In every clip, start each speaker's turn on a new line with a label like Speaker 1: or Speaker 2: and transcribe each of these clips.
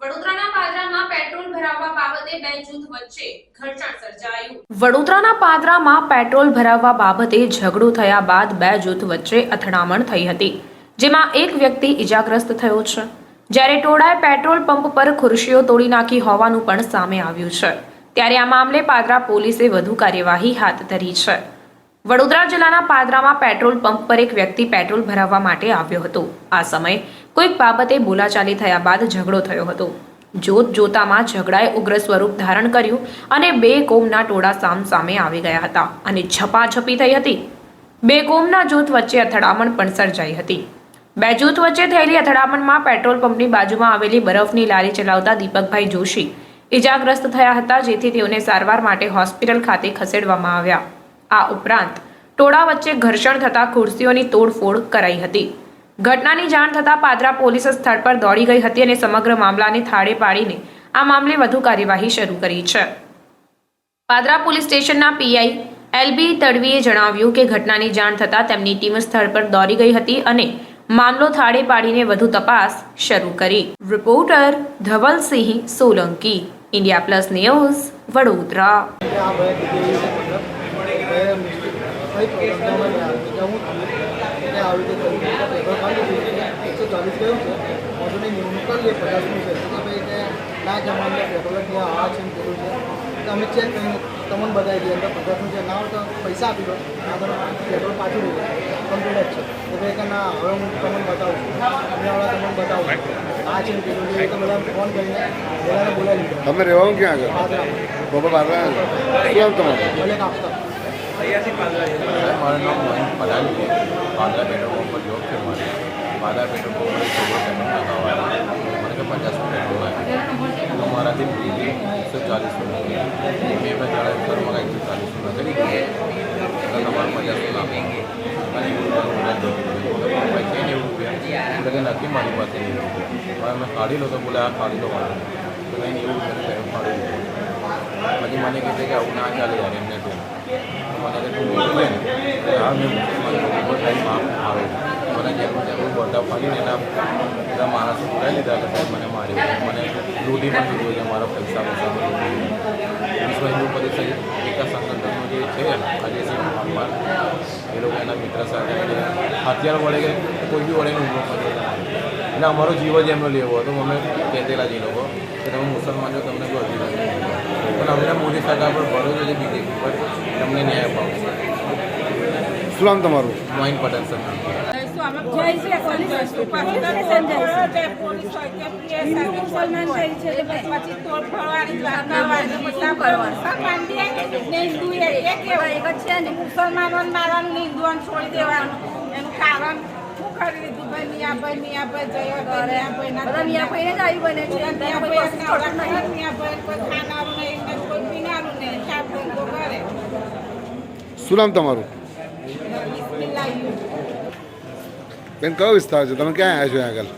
Speaker 1: વડોદરાના પાદરામાં પેટ્રોલ ભરાવવા બાબતે ઝઘડો થયા બાદ બે જૂથ વચ્ચે અથડામણ થઈ હતી, જેમાં એક વ્યક્તિ ઈજાગ્રસ્ત થયો છે. જ્યારે ટોળાએ પેટ્રોલ પંપ પર ખુરશીઓ તોડી નાખી હોવાનું પણ સામે આવ્યું છે. ત્યારે આ મામલે પાદરા પોલીસે વધુ કાર્યવાહી હાથ ધરી છે. વડોદરા જિલ્લાના પાદરામાં પેટ્રોલ પંપ પર એક વ્યક્તિ પેટ્રોલ ભરાવવા માટે આવ્યો હતો. આ સમયે કોઈક બાબતે બોલાચાલી થયા બાદ ઝઘડો થયો હતો. જોત જોતામાં ઝઘડાએ ઉગ્ર સ્વરૂપ ધારણ કર્યું અને બે કોમના ટોળા સામ સામે આવી ગયા હતા અને ઝપાઝપી થઈ હતી. બે કોમના જૂથ વચ્ચે અથડામણ પણ સર્જાઈ હતી. બે જૂથ વચ્ચે થયેલી અથડામણમાં પેટ્રોલ પંપની બાજુમાં આવેલી બરફની લારી ચલાવતા દીપકભાઈ જોશી ઇજાગ્રસ્ત થયા હતા, જેથી તેઓને સારવાર માટે હોસ્પિટલ ખાતે ખસેડવામાં આવ્યા. આ ઉપરાંત ટોળા વચ્ચે ઘર્ષણ થતા ખુરશીઓની તોડફોડ કરાઈ હતી. ઘટનાની જાણ થતાં પાદરા પોલીસ સ્થળ પર દોડી ગઈ હતી અને સમગ્ર મામલાને થાળે પાડીને આ મામલે વધુ કાર્યવાહી શરૂ કરી છે. પાદરા પોલીસ સ્ટેશનના પીઆઈ એલબી તડવીએ જણાવ્યું કે ઘટનાની જાણ થતાં તેમની ટીમ સ્થળ પર દોડી ગઈ હતી અને મામલો થાળે પાડીને વધુ તપાસ શરૂ કરી. Reporter Dhavalsinh Solanki, India plus news Vadodara.
Speaker 2: ના જમાને પેટ્રોલ ત્યાં આ છે ને પેલું છે અમે ચેક કરીને તમને બતાવી દઈએ અંદર પચાસનું છે ના તો પૈસા આપી દો ના તો પેટ્રોલ પાછું લો. કમ્પ્લીટ જ છે તો ભાઈ કે ના હવે હું તમને બતાવું છું અમદાવાદ તમને બતાવું આ છે ને પેલું છે તો બધા ફોન કરીને બધાને બોલાવી લીધો
Speaker 3: તમે રહેવાનું ક્યાં આગળ? બાબા બાર શું નામ તમારું?
Speaker 2: ભલે કાપતા
Speaker 4: મારું નામ મોહિત પડાલી છે. પાદરા પેટ્રોલ ઉપર જોબ છે મારે. પાદરા પેટ્રોલ ઉપર પર છોકરો પેમેન્ટ મને કે પચાસ રૂપિયા આવ્યું તો મારાથી એકસો ચાલીસ રૂપિયા મેં મેં જણાવ્યું સર મારા એકસો ચાલીસ રૂપિયા કરી દીધું તમારે પચાસ રૂપિયા ભાઈ છે ને રૂપિયા. એટલે કે નથી મારી પાસે રૂપિયા. મેં કાઢી લો તો બોલે, આ કાઢી લો મારું. તો મેં એવું રૂપિયા કાઢી પછી મને કહે કે આવું ના ચાલે યાર, એમને તો. મને જેમ જેમ ફાડીને એના બધા માણસો બોલાવી લીધા સાહેબ મને મારી મને લૂંટી પણ લીધું મારા પૈસા પૈસા બધું વિશ્વ હિન્દુ પરિષદ વિકાસ સંગઠનનો જે છે છે ભગવાન એ લોકો એના મિત્ર સાથે હથિયાર વડે કે કોઈ બી વડે હું કરે એટલે અમારો જીવ જ એમનો લેવો હતો અમે કહેતેલા જે લોકો કે તમે મુસલમાન છો તમને કોઈ અધિકાર પણ અમને મોદી સરકાર પર ભરોસો છે બીજેપી પર તમને ન્યાય
Speaker 3: શું નામ તમારું?
Speaker 4: મોહિન પટેલ સર.
Speaker 5: મુસલમાન મારવાનું હિન્દુઓને છોડી દેવાનું. એનું કારણ શું કરી લીધું? ભાઈ મિયાભાઈ મિયાભાઈ જયો મિયાભાઈ મિયાભાઈ જ આવી બને છે. મિયાભાઈ મિયાભાઈ કોઈ ખાનારું નહીં કોઈ પીનારું નહીં. ચાર ધંધો કરે
Speaker 3: શું નામ તમારું? બેન કયો વિસ્તાર છે તમે ક્યાં આવ્યા છો આગળ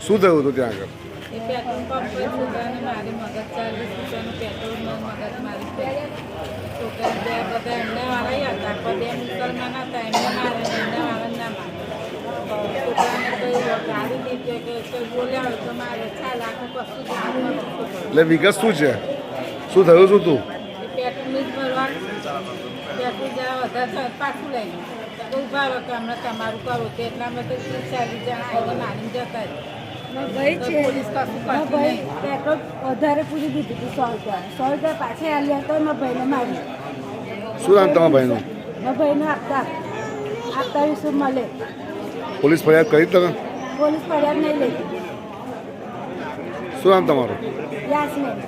Speaker 3: શું થયું હતું ત્યાં આગળ એટલે વિગત શું છે? શું થયું શું તું
Speaker 5: એ પેટ્રોલ જ ભરવાનું પેટ્રોલ તો પાછું લઈ તો ઊભા રહો કે હમણાં તમારું કરો તો એટલા તો ત્રીસ ચાલીસ જણા આવીને મારીને જતા
Speaker 6: ભાઈ પેટ્રોલ વધારે પૂરી દીધું હતું સો રૂપિયા સો રૂપિયા પાછા આલ્યા તો મારા ભાઈને મારી
Speaker 3: શું નામ તમારા ભાઈનું?
Speaker 6: મારા ભાઈને આપતા આપતા વિશે મળે
Speaker 3: પોલીસ ફરિયાદ કરી તમે?
Speaker 6: પોલીસ ફરિયાદ નહીં લેતી.
Speaker 3: શું નામ તમારું?
Speaker 6: યાસમીન.